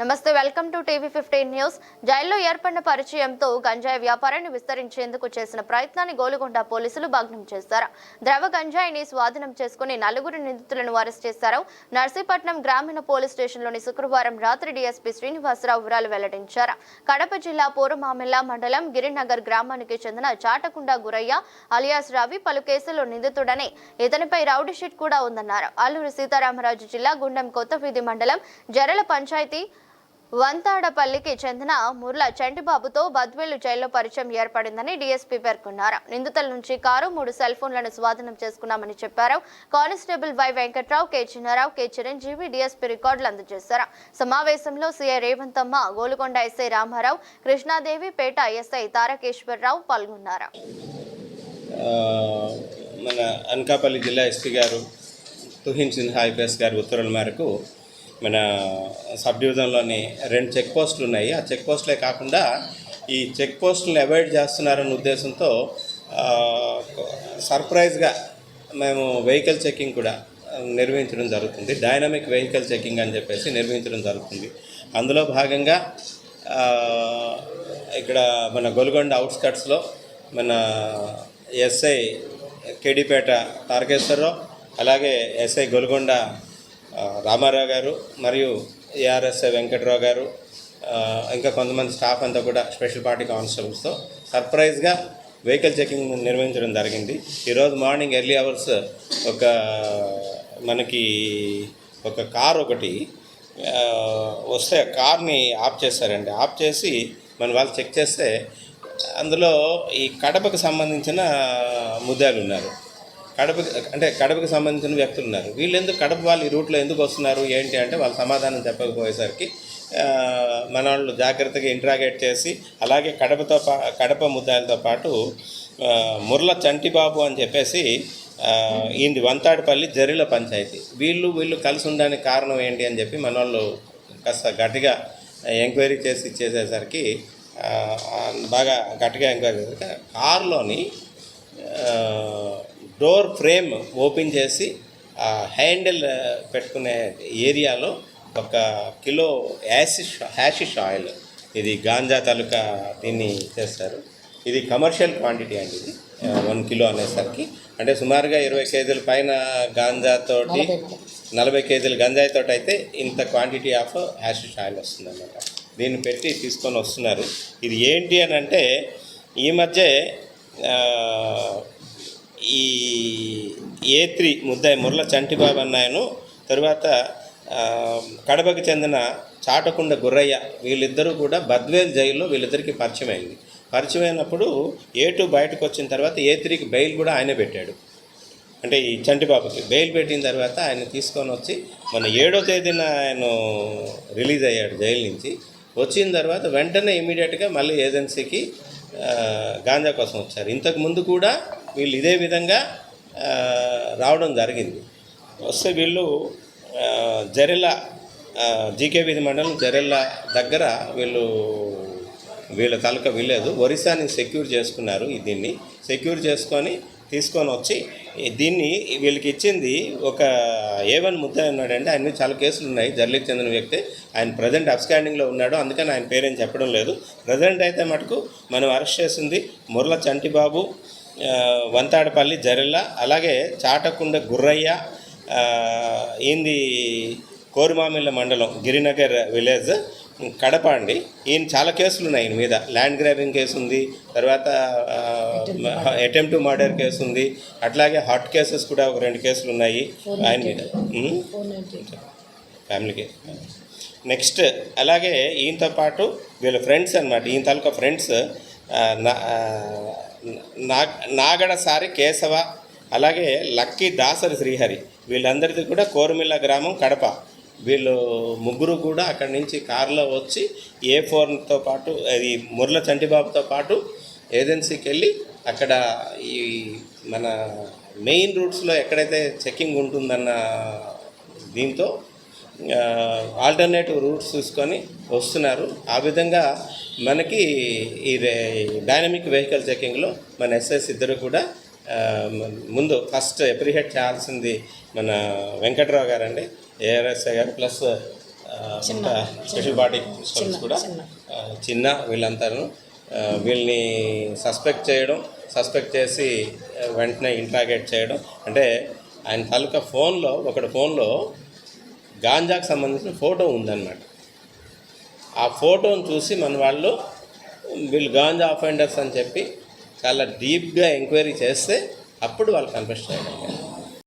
నమస్తే welcome to TV fifteen news. జైల్లో ఏర్పడిన పరిచయంతో గంజాయి వ్యాపారాన్ని విస్తరించేందుకు చేసిన ప్రయత్నాన్ని గోలుగొండ పోలీసులు భగ్నం చేశారు. ద్రవ గంజాయిని స్వాధీనం చేసుకుని నలుగురు నిందితులను అరెస్ట్ చేశారు. నర్సీపట్నం గ్రామీణ పోలీస్ స్టేషన్లోని శుక్రవారం రాత్రి డీఎస్పీ శ్రీనివాసరావు వివరాలు వెల్లడించారు. కడప జిల్లా పూర్వమామిల్ల మండలం గిరినగర్ గ్రామానికి చెందిన చాటకుండ గురయ్య అలియాస్ రవి పలు కేసుల్లో నిందితుడని ఇతనిపై రౌడీ షీట్ కూడా ఉందన్నారు. అల్లూరి సీతారామరాజు జిల్లా గుండెం కొత్తవీధి మండలం జరల పంచాయతీ వంతాడపల్లికి చెందిన ముర్ల చంటిబాబుతో బద్వేలు జైల్లో పరిచయం ఏర్పడిందని డీఎస్పీ పేర్కొన్నారు. నిందితుల నుంచి కారు మూడు సెల్ ఫోన్లను స్వాధీనం చేసుకున్నామని చెప్పారు. Constable Y Venkatrao K. Chinnarao K. Chiranjeevi DSP రికార్డులు అందజేశారు. సమావేశంలో CI Revanthamma Golukonda SI Ramarao Krishnadevi Peta SI Tarakeswararao పాల్గొన్నారు. మన అనకాపల్లి జిల్లా ఎస్పీ గారు తుహిన్ సిన్హా ఐపీఎస్ గారి ఉత్తర్వుల మేరకు మన సబ్ డివిజన్లోని రెండు చెక్ పోస్టులు ఉన్నాయి. ఆ చెక్ పోస్టులే కాకుండా ఈ చెక్ పోస్టులను అవాయిడ్ చేస్తున్నారన్న ఉద్దేశంతో సర్ప్రైజ్గా మేము వెహికల్ చెకింగ్ కూడా నిర్వహించడం జరుగుతుంది. డైనమిక్ వెహికల్ చెక్కింగ్ అని చెప్పేసి నిర్వహించడం జరుగుతుంది. అందులో భాగంగా ఇక్కడ మన గొలుగొండ అవుట్స్కట్స్లో మన ఎస్ఐ కేడీపేట తారకేశ్వరరావు అలాగే ఎస్ఐ గొలుగొండ రామారావు గారు మరియు ఏఆర్ఎస్ వెంకట్రావు గారు ఇంకా కొంతమంది స్టాఫ్ అంతా కూడా స్పెషల్ పార్టీ కానిస్టేబుల్స్తో సర్ప్రైజ్గా వెహికల్ చెకింగ్ నిర్వహించడం జరిగింది. ఈరోజు మార్నింగ్ ఎర్లీ అవర్స్ ఒక మనకి ఒక కార్ ఒకటి వస్తే కార్ని ఆఫ్ చేశారండి. ఆఫ్ చేసి మన వాళ్ళు చెక్ చేస్తే అందులో ఈ కడపకు సంబంధించిన ముద్దాలు ఉన్నారు కడప అంటే కడపకి సంబంధించిన వ్యక్తులు ఉన్నారు. వీళ్ళు ఎందుకు కడప వాళ్ళు ఈ రూట్లో ఎందుకు వస్తున్నారు ఏంటి అంటే వాళ్ళు సమాధానం చెప్పకపోయేసరికి మన వాళ్ళు జాగ్రత్తగా ఇంట్రాగేట్ చేసి అలాగే కడపతో పా కడప ముద్దాలతో పాటు మురళ ముర్ల చంటిబాబు అని చెప్పేసి ఈ ఈయనది వంతాడిపల్లి జరిల పంచాయతీ. వీళ్ళు వీళ్ళు కలిసి ఉండడానికి కారణం ఏంటి అని చెప్పి మన వాళ్ళు కాస్త గట్టిగా ఎంక్వైరీ చేసి చేసేసరికి బాగా గట్టిగా ఎంక్వైరీ చేసేసరికి కారులోని డోర్ ఫ్రేమ్ ఓపెన్ చేసి ఆ హ్యాండిల్ పెట్టుకునే ఏరియాలో ఒక కిలో యాసిష్ హ్యాషిష్ ఆయిల్. ఇది గాంజా తాలూకా దీన్ని చేస్తారు. ఇది కమర్షియల్ క్వాంటిటీ అండి ఇది. వన్ కిలో అనేసరికి. అంటే సుమారుగా ఇరవై కేజీల పైన గాంజాతోటి నలభై కేజీల. గంజాయితో అయితే ఇంత క్వాంటిటీ ఆఫ్ హ్యాషిష్ ఆయిల్ వస్తుందన్నమాట. దీన్ని పెట్టి తీసుకొని వస్తున్నారు. ఇది ఏంటి అని అంటే ఈ మధ్య ఈ ఏ త్రీ ముద్దాయి మురళ చంటిబాబు అన్నాయను. తరువాత కడపకి చెందిన చాటకుండ గుర్రయ్య వీళ్ళిద్దరూ కూడా బద్వేల్ జైల్లో వీళ్ళిద్దరికీ పరిచయం అయింది పరిచయం అయినప్పుడు ఏ టూ బయటకు వచ్చిన తర్వాత ఏ త్రీకి బెయిల్ కూడా ఆయనే పెట్టాడు. అంటే ఈ చంటిబాబుకి బెయిల్ పెట్టిన తర్వాత ఆయన తీసుకొని వచ్చి మన ఏడో తేదీన ఆయన రిలీజ్ అయ్యాడు జైలు నుంచి. వచ్చిన తర్వాత వెంటనే ఇమీడియట్గా మళ్ళీ ఏజెన్సీకి గాంజా కోసం వచ్చారు. ఇంతకు ముందు కూడా వీళ్ళు ఇదే విధంగా రావడం జరిగింది. వస్తే వీళ్ళు ఆ, జరెల జీకే వీధి మండలం జరెల దగ్గర వీళ్ళు వీళ్ళ తాలూకా విలేజ్ ఒరిస్సాని సెక్యూర్ చేసుకున్నారు ఈ దీన్ని. సెక్యూర్ చేసుకొని తీసుకొని వచ్చి దీన్ని వీళ్ళకి ఇచ్చింది ఒక ఏ వన్ ముద్ద ఉన్నాడంటే ఆయన మీద చాలా కేసులు ఉన్నాయి. జర్లీకి చెందిన వ్యక్తి. ఆయన ప్రజెంట్ అబ్స్కాండింగ్లో ఉన్నాడు. అందుకని ఆయన పేరేం చెప్పడం లేదు. ప్రజెంట్ అయితే మటుకు మనం అరెస్ట్ చేసింది మురళ చంటిబాబు వంతాడపల్లి జరెల్ల అలాగే చాటకుండ గుర్రయ్య ఏంది కోరుమామిళ్ళ మండలం గిరినగర్ విలేజ్ కడప అండి ఈయన చాలా కేసులు ఉన్నాయి ఈయన మీద. ల్యాండ్ గ్రాబింగ్ కేసు ఉంది తర్వాత అటెంప్ట్ మర్డర్ కేసు ఉంది అట్లాగే హాట్ కేసెస్ కూడా ఒక రెండు కేసులు ఉన్నాయి ఆయన మీద? ఫ్యామిలీకి. నెక్స్ట్ అలాగే ఈయనతో పాటు వీళ్ళ ఫ్రెండ్స్ అనమాట ఈయన తాలూకా ఫ్రెండ్స్ నాగడ నా- కేశవ అలాగే లక్కీ దాసరి శ్రీహరి. వీళ్ళందరిది కూడా కోరుమిల్ల గ్రామం కడప. వీళ్ళు ముగ్గురు కూడా అక్కడి నుంచి కారులో వచ్చి ఏ ఫోర్తో పాటు అది ముర్ల చంటిబాబుతో పాటు ఏజెన్సీకి వెళ్ళి అక్కడ ఈ మన మెయిన్ రూట్స్లో ఎక్కడైతే చెక్కింగ్ ఉంటుందన్న దీంతో ఆల్టర్నేటివ్ రూట్స్ చూసుకొని వస్తున్నారు. ఆ విధంగా మనకి ఈ రే- డైనమిక్ వెహికల్ చెకింగ్లో మన ఎస్ఎస్ ఇద్దరు కూడా ముందు ఫస్ట్ అప్రిషియేట్ చేయాల్సింది మన వెంకట్రావు గారండి ఏఆర్ఎస్ఐ గారు ప్లస్ స్పెషల్ బాడీ కూడా చిన్న. వీళ్ళంతాను. వీళ్ళని సస్పెక్ట్ చేయడం సస్పెక్ట్ చేసి వెంటనే ఇంట్రాగేట్ చేయడం. అంటే ఆయన తాలూకా ఫోన్లో ఒకటి ఫోన్లో గాంజాకు సంబంధించిన ఫోటో ఉందన్నమాట ఆ ఫోటోను చూసి మన వాళ్ళు వీళ్ళు గాంజా అఫెండర్స్ అని చెప్పి చాలా డీప్గా ఎంక్వైరీ చేస్తే అప్పుడు వాళ్ళు కన్ఫెస్ట్ చేయడం